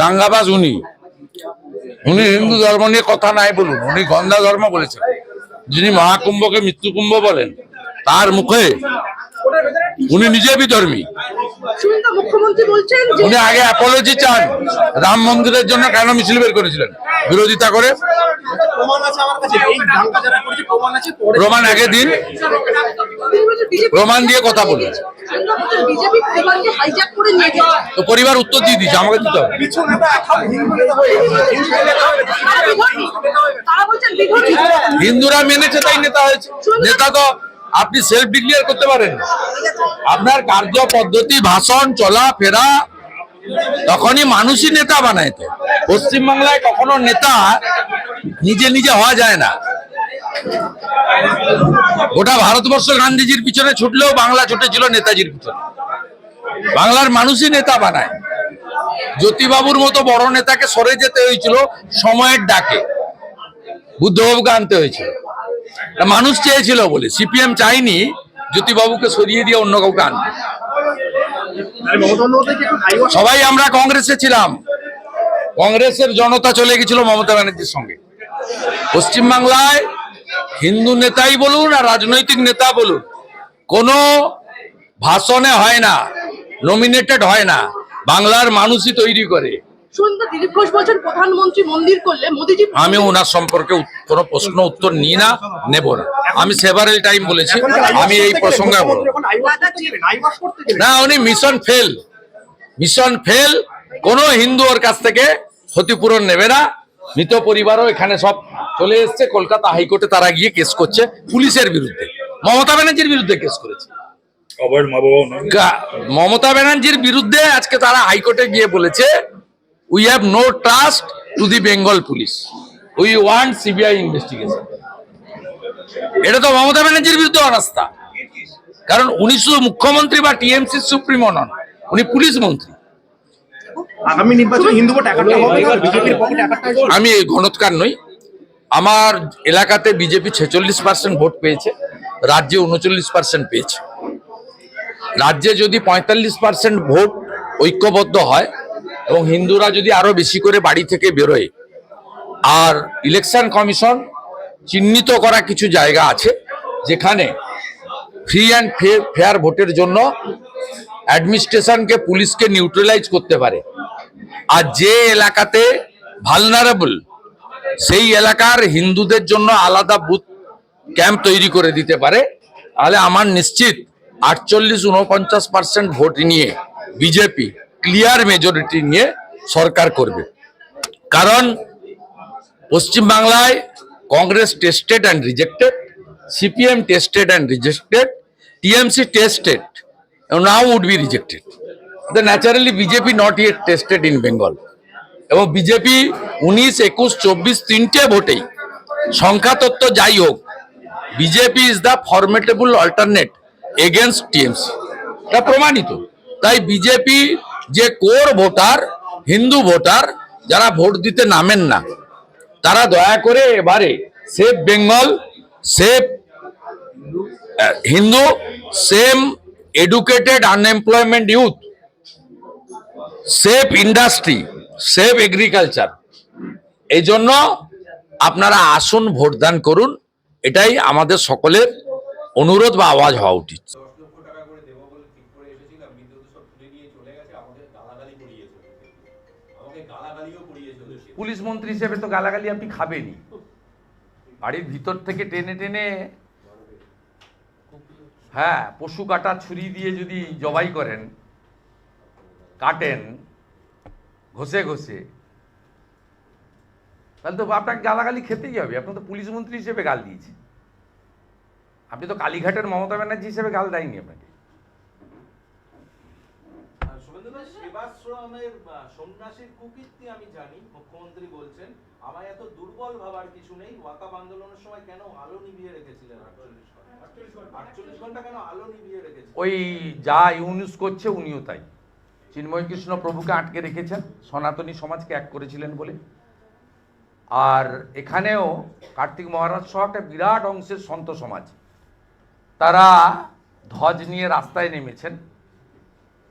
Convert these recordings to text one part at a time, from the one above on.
দাঙ্গাবাজ উনি। উনি হিন্দু ধর্ম নিয়ে কথা নাই বলুন, উনি গন্ধা ধর্ম বলেছেন। যিনি মহাকুম্ভকে মৃত্যুকুম্ভ বলেন, তার মুখে উনি নিজে বিধর্মী উনি আগে অ্যাপোলজি চান। রাম মন্দিরের জন্য কেন মিছিল বের করেছিলেন? বিরোধিতা করে। প্রমাণ আছে আমার কাছে। এই দাঙ্গা যারা করেছে প্রমাণ আছে পরে। প্রমাণ আগে দিন। প্রমাণ দিয়ে কথা বলুন। বিজেপি পরিবারকে হাইজ্যাক করে নিয়ে গেছে। তো পরিবার উত্তর দিয়ে দিচ্ছে আমাকে দিতে হবে। হিন্দুরা মেনেছে তাই নেতা হয়েছে। নেতা তো আপনি সেলফ ডিক্লিয়ার করতে পারেন। আপনার কার্য পদ্ধতি, ভাষণ, চলা, ফেরা, তখনই মানুষই নেতা বানায় তো। পশ্চিমবাংলায় কখনো নেতা নিজে নিজে হওয়া যায় না। গোটা ভারতবর্ষ গান্ধীজির পিছনে ছুটলেও বাংলা ছুটেছিল নেতাজির পিছনে। বাংলার মানুষই নেতা বানায়। জ্যোতিবাবুর মতো বড় নেতাকে সরে যেতে হয়েছিল সময়ের ডাকে। বুদ্ধবাবুকে আনতে হয়েছিল। মানুষ চেয়েছিল বলে। সিপিএম চাইনি জ্যোতিবাবুকে সরিয়ে দিয়ে অন্য কাউকে আনবে সবাই আমরা কংগ্রেসে ছিলাম। কংগ্রেসের জনতা চলে গেছিল মমতা ব্যানার্জির সঙ্গে। পশ্চিমবাংলায় হিন্দু নেতাই বলুন আর রাজনৈতিক নেতা বলুন, কোনো ভাষণে হয় না নমিনেটেড হয় না। বাংলার মানুষই তৈরি করে। দিলীপ ঘোষ বলছেন প্রধানমন্ত্রী মন্দির করলে মোদিজি আমি ওনার সম্পর্কে কোনো প্রশ্ন উত্তর নিই না নেব না। আমি সেভারেল টাইম বলেছি আমি এই প্রসঙ্গে বলব। না উনি মিশন ফেল মিশন ফেল কোন হিন্দু ওর কাছ থেকে ক্ষতিপূরণ নেবে না। মৃত পরিবারও এখানে সব চলে এসছে কলকাতা হাইকোর্টে তারা গিয়ে কেস করছে পুলিশের বিরুদ্ধে। মমতা ব্যানার্জির বিরুদ্ধে কেস করেছে। মমতা ব্যানার্জির বিরুদ্ধে আজকে তারা হাইকোর্টে গিয়ে বলেছে we have no trust to the Bengal police we want CBI investigation এটা তো মমতা ব্যানার্জির বিরুদ্ধে অনাস্থা। কারণ উনি শুধু মুখ্যমন্ত্রী বা টিএমসি সুপ্রিমো নন উনি পুলিশ মন্ত্রী। আগামী নির্বাচনে হিন্দু আমি এই ঘনৎকার নই আমার এলাকাতে বিজেপি ছেচল্লিশ পার্সেন্ট ভোট পেয়েছে রাজ্যে উনচল্লিশ পার্সেন্ট পেয়েছে। রাজ্যে যদি পঁয়তাল্লিশ পার্সেন্ট ভোট ঐক্যবদ্ধ হয় এবং হিন্দুরা যদি আরও বেশি করে বাড়ি থেকে বেরোয়, আর ইলেকশন কমিশন চিহ্নিত করা কিছু জায়গা আছে, যেখানে ফ্রি অ্যান্ড ফেয়ার ভোটের জন্য অ্যাডমিনিস্ট্রেশনকে পুলিশকে নিউট্রালাইজ করতে পারে। আর যে এলাকাতে ভালনারেবল সেই এলাকার হিন্দুদের জন্য আলাদা বুথ ক্যাম্প তৈরি করে দিতে পারে। তাহলে আমার নিশ্চিত আটচল্লিশ, উনপঞ্চাশ পার্সেন্ট ভোট নিয়ে বিজেপি ক্লিয়ার মেজরিটি নিয়ে সরকার করবে। কারণ পশ্চিমবাংলায় Congress tested and rejected CPM tested and rejected TMC tested now would be rejected the naturally BJP not yet tested in Bengal এবং বিজেপি উনিশ, একুশ, চব্বিশ তিনটে ভোটেই। সংখ্যা তত্ত্ব যাই হোক BJP is the formidable alternate against TMC এটা প্রমাণিত। তাই বিজেপি যে কোর ভোটার, হিন্দু ভোটার, যারা ভোট দিতে নামেন না, তারা দয়া করে এবারে safe Bengal, safe Hindu, same educated unemployment youth, safe industry, safe agriculture. এই জন্য আপনারা আসুন, ভোটদান করুন, এটাই আমাদের সকলের অনুরোধ বা আওয়াজ হওয়া উচিত। পুলিশ মন্ত্রী হিসেবে তো গালাগালি আপনি খাবেনই। বাড়ির ভিতর থেকে টেনে টেনে হ্যাঁ পশু কাটা ছুরি দিয়ে যদি জবাই করেন, কাটেন, ঘষে ঘষে, তাহলে তো আপনাকে গালাগালি খেতেই হবে। আপনার তো পুলিশ মন্ত্রী হিসেবে গাল দিয়েছে। আপনি তো কালীঘাটের মমতা ব্যানার্জি হিসেবে গাল দেয়নি আপনাকে। সেবাশ্রমের সন্ন্যাসীর কুকীর্তি আমি জানি মুখ্যমন্ত্রী বলছেন। আমায় এত দুর্বল ভাবার কিছু নেই। ওয়াকাব আন্দোলনের সময় কেন আলো নিভিয়ে রেখেছিলেন? আটচল্লিশ ঘণ্টা। কেন আলো নিভিয়ে রেখেছিলেন? ওই যা ইউনুস করছে উনিও তাই। চিন্ময় কৃষ্ণ প্রভুকে আটকে রেখেছেন। সনাতনী সমাজকে এক করেছিলেন বলে। আর এখানেও কার্তিক মহারাজ সহ একটা বিরাট অংশের সন্ত সমাজ। তারা ধ্বজ নিয়ে রাস্তায় নেমেছেন।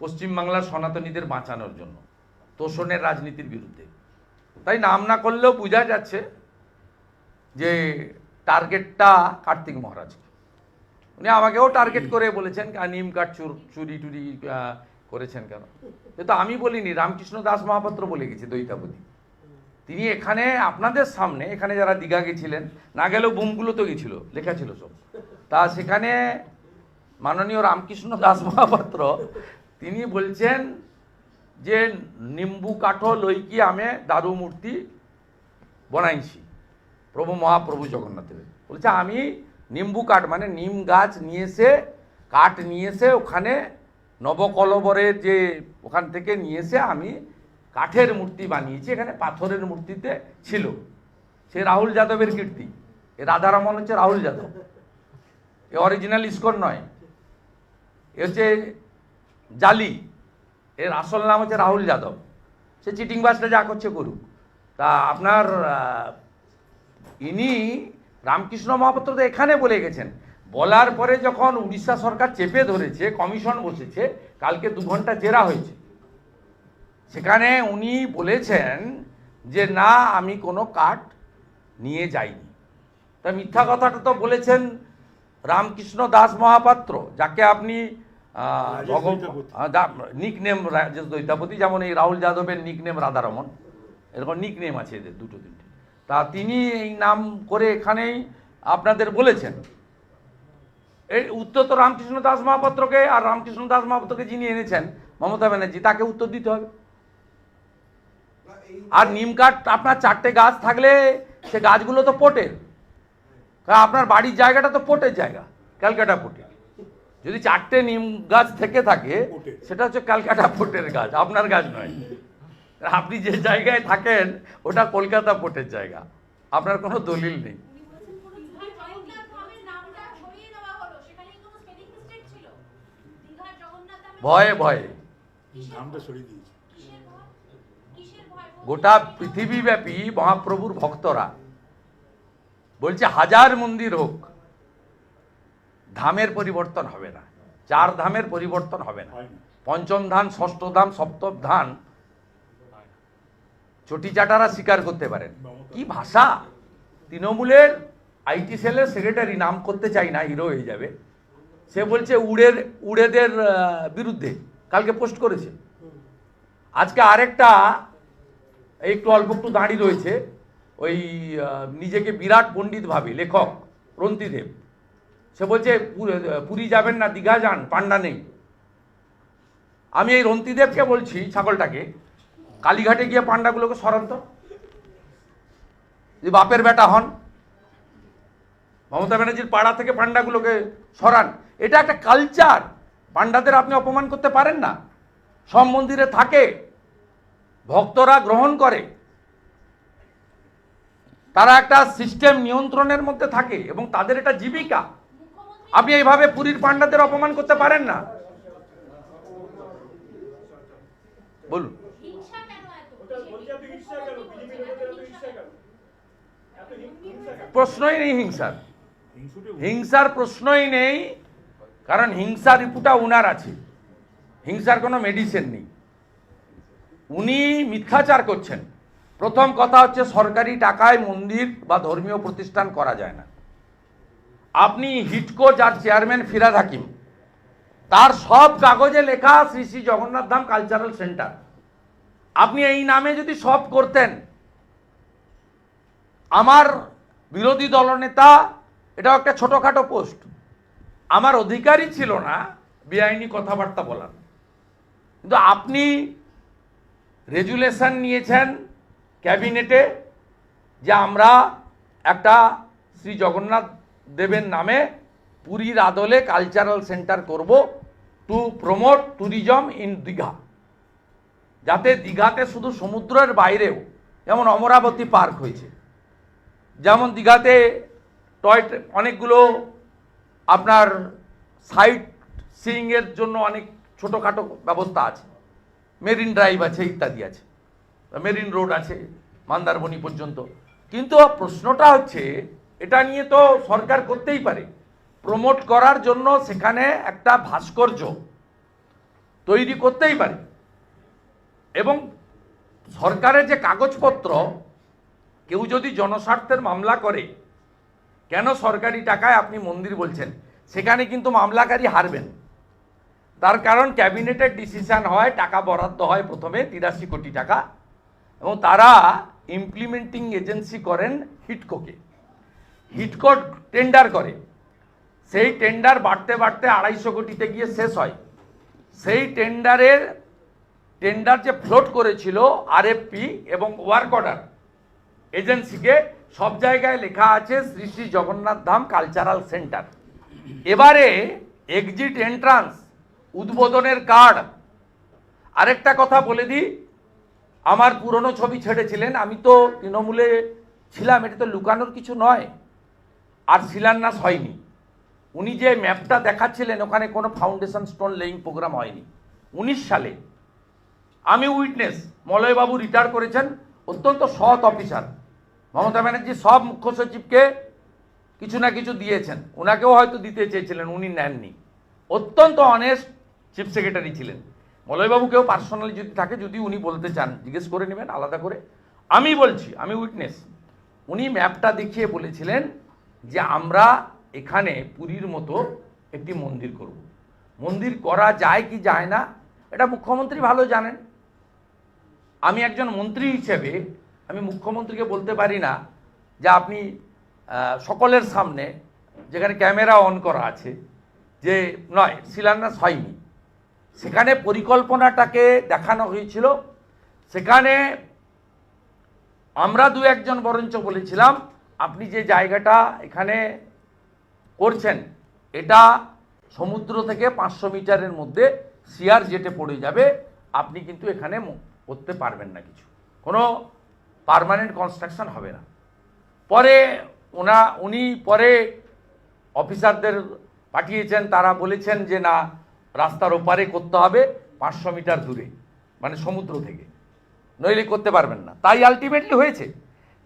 পশ্চিমবাংলার সনাতনীদের বাঁচানোর জন্য, তোষণের রাজনীতির বিরুদ্ধে। তাই নাম না করলেও বোঝা যাচ্ছে যে টার্গেটটা কার্তিক মহারাজ উনি আমাকেও টার্গেট করে বলেছেন নিম কাঠ চুর, চুরি টুরি করেছেন কেন? কিন্তু আমি বলিনি, রামকৃষ্ণ দাস মহাপাত্র বলে গেছে দৈতাপতি তিনি এখানে, আপনাদের সামনে, এখানে যারা দীঘা গেছিলেন, না গেলেও বুমগুলো তো গেছিল, লেখা ছিল সব। তা সেখানে মাননীয় রামকৃষ্ণ দাস মহাপাত্র তিনি বলছেন যে নিম্বু কাঠ লইকি আমি দারু মূর্তি বনাইছি। প্রভু মহাপ্রভু জগন্নাথ দেবের বলছে, আমি নিম্বু কাঠ মানে নিম গাছ নিয়ে এসে কাঠ নিয়ে এসে ওখানে নবকলবরের যে ওখান থেকে নিয়ে এসে আমি কাঠের মূর্তি বানিয়েছি, এখানে পাথরের মূর্তিতে ছিল। সে রাহুল যাদবের কীর্তি। এ রাধারমন হচ্ছে রাহুল যাদব। এ অরিজিনাল ইস্কন নয়। এ হচ্ছে জালি। এর আসল নাম হচ্ছে রাহুল যাদব। সে চিটিং বাসটা যা করছে করুক। তা আপনার ইনি রামকৃষ্ণ মহাপাত্র তো এখানে বলে গেছেন। বলার পরে যখন উড়িষ্যা সরকার চেপে ধরেছে, কমিশন বসেছে, কালকে দু ঘণ্টা জেরা হয়েছে। সেখানে উনি বলেছেন যে, না, আমি কোনো কাঠ নিয়ে যাইনি। তা মিথ্যা কথাটা তো বলেছেন রামকৃষ্ণ দাস মহাপাত্র, যাকে আপনি নিক নেম যেমন এই রাহুল যাদবের নিক নেম রাধারমন। এরকম নিক নেম আছে এদের দুটো তিনটে। তা তিনি এই নাম করে এখানেই আপনাদের বলেছেন। এই উত্তর তো রামকৃষ্ণ দাস মহাপাত্রকে আর রামকৃষ্ণ দাস মহাপাত্রকে যিনি এনেছেন মমতা ব্যানার্জি তাকে উত্তর দিতে হবে। আর নিম কাঠ আপনার চারটে গাছ থাকলে সে গাছগুলো তো পোটের আপনার বাড়ির জায়গাটা তো পোটের জায়গা ক্যালকাটা পোটে। যদি চারটে নিম গাছ থেকে থাকে সেটা হচ্ছে ক্যালকাটা পোটের গাছ আপনার গাছ নয়। আপনি যে জায়গায় থাকেন ওটা কলকাতা পোটের জায়গা। আপনার কোনো দলিল নেই। ভয়ে ভয়ে? গোটা পৃথিবীব্যাপী মহাপ্রভুর ভক্তরা বলছে হাজার মন্দির হোক ধামের পরিবর্তন হবে না। চার ধামের পরিবর্তন হবে না। পঞ্চম ধান ষষ্ঠ ধাম সপ্তম ধান চটি চাটারা স্বীকার করতে পারেন। কি ভাষা? তৃণমূলের আইটি সেলের সেক্রেটারি নাম করতে চাই না হিরো হয়ে যাবে। সে বলছে উড়ের উড়েদের বিরুদ্ধে। কালকে পোস্ট করেছে। আজকে আরেকটা একটু অল্প একটু দাঁড়িয়ে রয়েছে। ওই নিজেকে বিরাট পণ্ডিত ভাবে লেখক রন্তিদেব সে বলছে, পুরী যাবেন না, দীঘা যান, পান্ডা নেই। আমি এই রন্তিদেবকে বলছি, ছাগলটাকে, কালীঘাটে গিয়ে পান্ডাগুলোকে সরান তো। যদি বাপের বেটা হন, মমতা ব্যানার্জির পাড়া থেকে পান্ডাগুলোকে সরান। এটা একটা কালচার পান্ডাদের আপনি অপমান করতে পারেন না। সব মন্দিরে থাকে, ভক্তরা গ্রহণ করে। তারা একটা সিস্টেম নিয়ন্ত্রণের মধ্যে থাকে এবং তাদের এটা জীবিকা। আপনি এইভাবে পুরীর পান্ডাদের অপমান করতে পারেন না। বলুন। প্রশ্নই নেই হিংসার। হিংসার প্রশ্নই নেই, কারণ হিংসা রিপুটা উনার আছে। হিংসার কোনো মেডিসিন নেই। উনি মিথ্যাচার করছেন। প্রথম কথা হচ্ছে সরকারি টাকায় মন্দির বা ধর্মীয় প্রতিষ্ঠান করা যায় না। আপনি হিটকো যার চেয়ারম্যান ফিরাদ হাকিম। তার সব কাগজে লেখা শ্রী শ্রী জগন্নাথ ধাম কালচারাল সেন্টার। আপনি এই নামে যদি সব করতেন, আমার বিরোধী দলনেতা, এটাও একটা ছোটোখাটো পোস্ট, আমার অধিকারই ছিল না বেআইনি কথাবার্তা বলার। কিন্তু আপনি রেজুলেশন নিয়েছেন ক্যাবিনেটে যে আমরা একটা শ্রী জগন্নাথ দেবের নামে পুরীর আদলে কালচারাল সেন্টার করব to promote tourism in Digha. যাতে দীঘাতে শুধু সমুদ্রের বাইরেও যেমন অমরাবতী পার্ক হয়েছে, যেমন দীঘাতে টয় অনেকগুলো আপনার সাইট সিইংয়ের জন্য অনেক ছোটোখাটো ব্যবস্থা আছে। মেরিন ড্রাইভ আছে, ইত্যাদি আছে। মেরিন রোড আছে, মন্দারমণি পর্যন্ত। কিন্তু প্রশ্নটা হচ্ছে এটা নিয়ে তো সরকার করতেই পারে। প্রমোট করার জন্য সেখানে একটা ভাস্কর্য তৈরি করতেই পারে। এবং সরকারের যে কাগজপত্র, কেউ যদি জনস্বার্থের মামলা করে, কেন সরকারি টাকায় আপনি মন্দির বলছেন? সেখানে কিন্তু মামলাকারী হারবেন। তার কারণ ক্যাবিনেটের ডিসিশন হয়, টাকা বরাদ্দ হয় প্রথমে, তিরাশি কোটি টাকা, এবং তারা ইমপ্লিমেন্টিং এজেন্সি করেন হিটকোকে। হিটকো টেন্ডার করে। সেই টেন্ডার বাড়তে বাড়তে আড়াইশো কোটিতে গিয়ে শেষ হয়। সেই টেন্ডারের, টেন্ডার যে ফ্লোট করেছিল আরএফপি এবং ওয়ার্ক অর্ডার এজেন্সিকে, সব জায়গায় লেখা আছে শ্রী শ্রী জগন্নাথ ধাম কালচারাল সেন্টার। এবারে এক্সিট এন্ট্রান্স, উদ্বোধনের কার্ড। আরেকটা কথা বলে দিই, আমার পুরনো ছবি ছেড়েছিলেন, আমি তো তৃণমূলে ছিলাম, এটা তো লুকানোর কিছু নয়। আর শিলান্যাস হয়নি। উনি যে ম্যাপটা দেখাচ্ছিলেন, ওখানে কোনো ফাউন্ডেশন স্টোন লেইং প্রোগ্রাম হয়নি। উনিশ সালে আমি উইটনেস মলয়বাবু রিটায়ার করেছেন, অত্যন্ত সৎ অফিসার মমতা ব্যানার্জি সব মুখ্য সচিবকে কিছু না কিছু দিয়েছেন। ওনাকেও হয়তো দিতে চেয়েছিলেন, উনি নেননি। অত্যন্ত অনেস্ট চিফ সেক্রেটারি ছিলেন। মলয়বাবুকেও পার্সোনালি যদি থাকে, যদি উনি বলতে চান, জিজ্ঞেস করে নেবেন, আলাদা করে। আমি বলছি, আমি উইটনেস উনি ম্যাপটা দেখিয়ে বলেছিলেন যে আমরা এখানে পুরীর মতো একটি মন্দির করব। মন্দির করা যায় কি যায় না, এটা মুখ্যমন্ত্রী ভালো জানেন। আমি একজন মন্ত্রী হিসেবে আমি মুখ্যমন্ত্রীকে বলতে পারি না যে আপনি সকলের সামনে যেখানে ক্যামেরা অন করা আছে, যে নয়, শিলান্যাস হয়নি। সেখানে পরিকল্পনাটাকে দেখানো হয়েছিল। সেখানে আমরা দু একজন বরঞ্চ বলেছিলাম আপনি যে জায়গাটা এখানে করছেন, এটা সমুদ্র থেকে পাঁচশো মিটারের মধ্যে সিয়ার জেটে পড়ে যাবে, আপনি কিন্তু এখানে করতে পারবেন না কিছু। কোনো পার্মানেন্ট কনস্ট্রাকশন হবে না। পরে ওনা, উনি পরে অফিসারদের পাঠিয়েছেন, তারা বলেছেন যে না, রাস্তার ওপারে করতে হবে পাঁচশো মিটার দূরে মানে সমুদ্র থেকে। নইলে করতে পারবেন না। তাই আলটিমেটলি হয়েছে।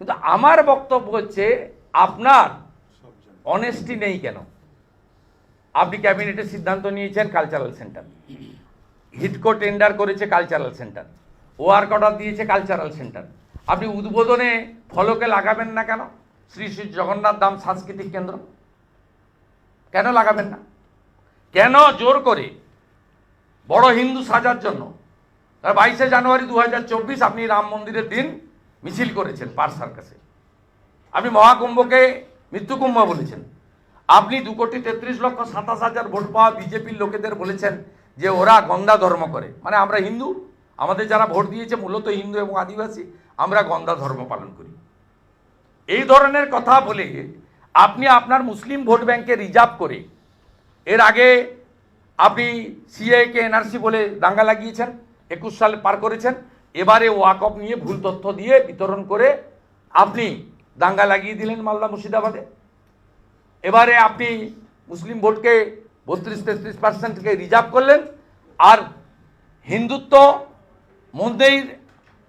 কিন্তু আমার বক্তব্য হচ্ছে, আপনার অনেস্টি নেই কেন? আপনি ক্যাবিনেটের সিদ্ধান্ত নিয়েছেন কালচারাল সেন্টার হিটকো টেন্ডার করেছে কালচারাল সেন্টার ওয়ার্ক অর্ডার দিয়েছে কালচারাল সেন্টার আপনি উদ্বোধনে ফলকে লাগাবেন না কেন? শ্রী শ্রী জগন্নাথ ধাম সাংস্কৃতিক কেন্দ্র। কেন লাগাবেন না? কেন জোর করে বড় হিন্দু সাজার জন্য? বাইশে জানুয়ারি দু হাজার চব্বিশ আপনি রাম মন্দিরের দিন মিছিল করেছেন পার সার্কাসে আপনি মহাকুম্ভকে মৃত্যুকুম্ভ বলেছেন। আপনি দু কোটি তেত্রিশ লক্ষ সাতাশ হাজার ভোট পাওয়া বিজেপির লোকেদের বলেছেন যে ওরা গন্দা ধর্ম করে। মানে আমরা হিন্দু, আমাদের যারা ভোট দিয়েছে মূলত হিন্দু এবং আদিবাসী, আমরা গন্দা ধর্ম পালন করি। এই ধরনের কথা বলে আপনি আপনার মুসলিম ভোট ব্যাংকে রিজার্ভ করে, এর আগে আপনি সিএকে এনআরসি বলে দাঙ্গা লাগিয়েছেন, একুশ সালে পার করেছেন এবারে ওয়াকফ নিয়ে ভুল তথ্য দিয়ে বিতরণ করে আপনি দাঙ্গা লাগিয়ে দিলেন মালদা মুর্শিদাবাদে। এবারে আপনি মুসলিম ভোটকে বত্রিশ তেত্রিশ পার্সেন্টকে রিজার্ভ করলেন। আর হিন্দুত্ব মন্দির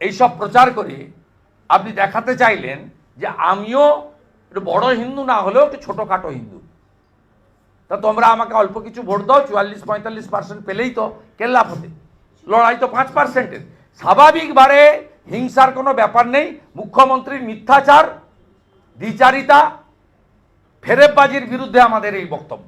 এইসব প্রচার করে আপনি দেখাতে চাইলেন যে আমিও বড় হিন্দু না হলেও একটু ছোটোখাটো হিন্দু। তা তোমরা আমাকে অল্প কিছু ভোট দাও, চুয়াল্লিশ পঁয়তাল্লিশ পার্সেন্ট পেলেই তো কেল্লাপ হতে লড়াই তো পাঁচ পার্সেন্টের স্বাভাবিকভাবে হিংসার কোনো ব্যাপার নেই। মুখ্যমন্ত্রীর মিথ্যাচার দ্বিচারিতা ফেরেববাজির বিরুদ্ধে আমাদের এই বক্তব্য।